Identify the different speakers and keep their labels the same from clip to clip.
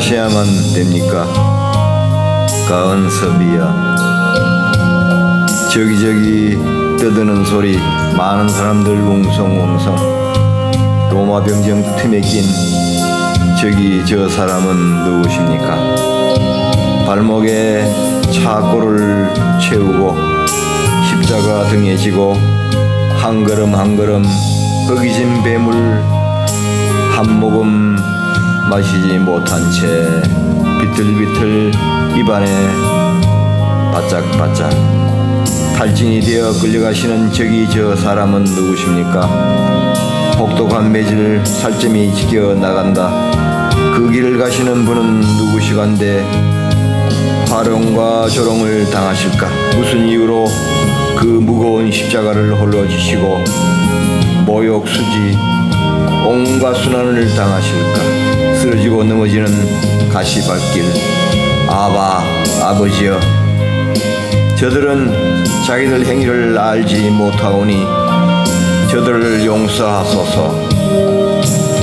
Speaker 1: 떠나야만 됩니까? 가은섭이야. 저기저기 떠드는 소리 많은 사람들 웅성웅성 로마 병정 틈에 낀 저기 저 사람은 누구십니까? 발목에 차고를 채우고 십자가 등에 지고 한 걸음 한 걸음 허기진 뱀을 마시지 못한 채 비틀비틀 입안에 바짝바짝 탈진이 되어 끌려가시는 저기 저 사람은 누구십니까? 혹독한 매질 살점이 지겨 나간다. 그 길을 가시는 분은 누구시간데 화룡과 조롱을 당하실까? 무슨 이유로 그 무거운 십자가를 홀로 지시고 모욕 수지 온갖 순환을 당하실까? 쓰러지고 넘어지는 가시밭길 아바 아버지여 저들은 자기들 행위를 알지 못하오니 저들을 용서하소서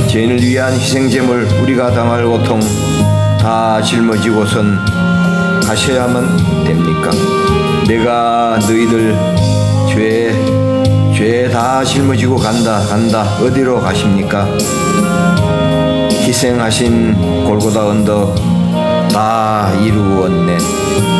Speaker 1: 죄인을 위한 희생제물 우리가 당할 고통 다 짊어지고선 가셔야만 됩니까? 내가 너희들 죄, 죄 다 짊어지고 간다, 간다. 어디로 가십니까? 희생하신 골고다 언덕 다 이루었네.